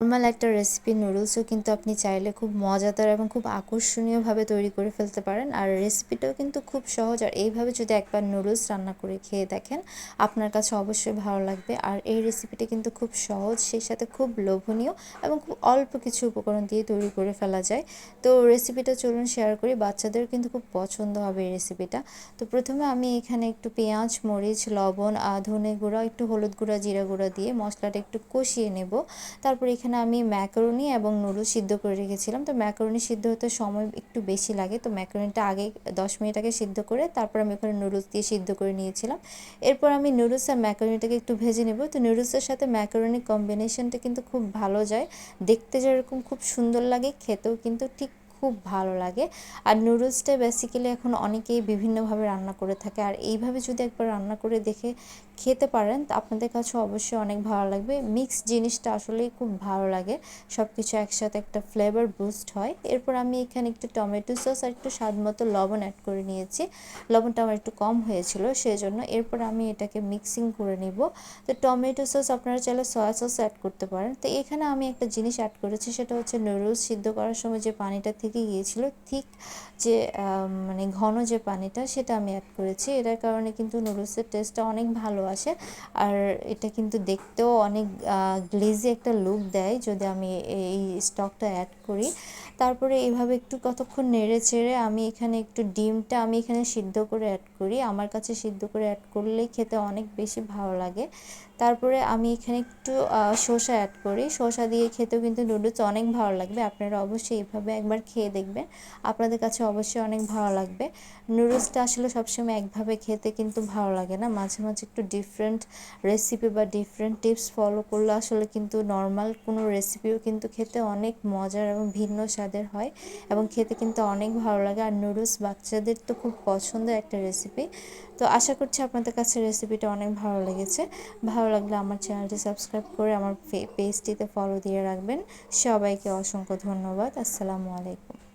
Normal একটা recipe নুডলসও কিন্তু আপনি চাইলে খুব মজাদার এবং খুব আকর্ষণীয়ভাবে তৈরি করে ফেলতে পারেন। আর রেসিপিটাও কিন্তু খুব সহজ। আর এইভাবে যদি একবার নুডলস রান্না করে খেয়ে দেখেন, আপনার কাছে অবশ্যই ভালো লাগবে। আর এই রেসিপিটা কিন্তু খুব সহজ, সেই সাথে খুব লোভনীয় এবং খুব অল্প কিছু উপকরণ দিয়ে তৈরি করে ফেলা যায়। তো রেসিপিটা চলুন শেয়ার করি। বাচ্চাদের কিন্তু খুব পছন্দ হবে এই রেসিপিটা তো প্রথমে আমি এখানে একটু পেঁয়াজ, মরিচ, লবণ ধনে গুঁড়া, একটু হলুদ গুঁড়া, জিরা গুঁড়া দিয়ে মশলাটা একটু কষিয়ে নেব। তারপর এখানে এখানে আমি ম্যাকারনি এবং নুডলস সিদ্ধ করে রেখেছিলাম। তো ম্যাকারনি সিদ্ধ হতে সময় একটু বেশি লাগে। তো ম্যাকারনিটা আগে দশ মিনিট আগে সিদ্ধ করে তারপর আমি ওখানে নুডলস দিয়ে সিদ্ধ করে নিয়েছিলাম। এরপর আমি নুডলস আর ম্যাকারনিটাকে একটু ভেজে নেব। তো নুডলসের সাথে ম্যাকারনি কম্বিনেশনটা কিন্তু খুব ভালো যায়। দেখতে যেরকম খুব সুন্দর লাগে, খেতেও কিন্তু ঠিক খুব ভালো লাগে। আর নুডলসটা বেসিক্যালি এখন অনেকেই বিভিন্নভাবে রান্না করে থাকে। আর এইভাবে যদি একবার রান্না করে দেখে খেতে পারেন, তো আপনাদের কাছে অবশ্যই অনেক ভালো লাগবে। মিক্স জিনিসটা আসলেই খুব ভালো লাগে। সব কিছু একসাথে একটা ফ্লেভার বুস্ট হয়। এরপর আমি এখানে একটু টমেটো সস আর একটু স্বাদ মতো লবণ অ্যাড করে নিয়েছি। লবণটা আমার একটু কম হয়েছিল সেই জন্য এরপর আমি এটাকে মিক্সিং করে নিব। তো টমেটো সস আপনারা চাইলে সয়া সস অ্যাড করতে পারেন। তো এখানে আমি একটা জিনিস অ্যাড করেছি, সেটা হচ্ছে নুডলস সিদ্ধ করার সময় যে পানিটা থেকে গিয়েছিল, ঠিক যে মানে ঘন যে পানিটা সেটা আমি অ্যাড করেছি। এটার কারণে কিন্তু নুডলসের টেস্টটা অনেক ভালো আসে। আর এটা কিন্তু দেখতেও অনেক গ্লেজি একটা লুক দেয় যদি আমি এই স্টকটা অ্যাড করি। তারপরে এইভাবে একটু কতক্ষণ নেড়ে চেড়ে আমি এখানে একটু ডিমটা আমি এখানে সিদ্ধ করে অ্যাড করি। আমার কাছে সিদ্ধ করে অ্যাড করলেই খেতে অনেক বেশি ভালো লাগে। তারপরে আমি এখানে একটু শসা অ্যাড করি। শসা দিয়ে খেতেও কিন্তু নুডলস অনেক ভালো লাগবে। আপনারা অবশ্যই এভাবে একবার খেয়ে দেখবেন আপনাদের কাছে অবশ্যই অনেক ভালো লাগবে। নুডলসটা আসলে সবসময় একভাবে খেতে কিন্তু ভালো লাগে না। মাঝে মাঝে একটু ডিফারেন্ট রেসিপি বা ডিফারেন্ট টিপস ফলো করলে আসলে কিন্তু নর্মাল কোনো রেসিপিও কিন্তু খেতে অনেক মজার এবং ভিন্ন স্বাদের হয় এবং খেতে কিন্তু অনেক ভালো লাগে। আর নুডলস বাচ্চাদের তো খুব পছন্দের একটা রেসিপি তো আশা করছি আপনাদের কাছে রেসিপিটা অনেক ভালো লেগেছে। ভালো লাগলে আমার চ্যানেলটি সাবস্ক্রাইব করে আমার পেজটিতে ফলো দিয়ে রাখবেন। সবাইকে অসংখ্য ধন্যবাদ। আসসালামু আলাইকুম।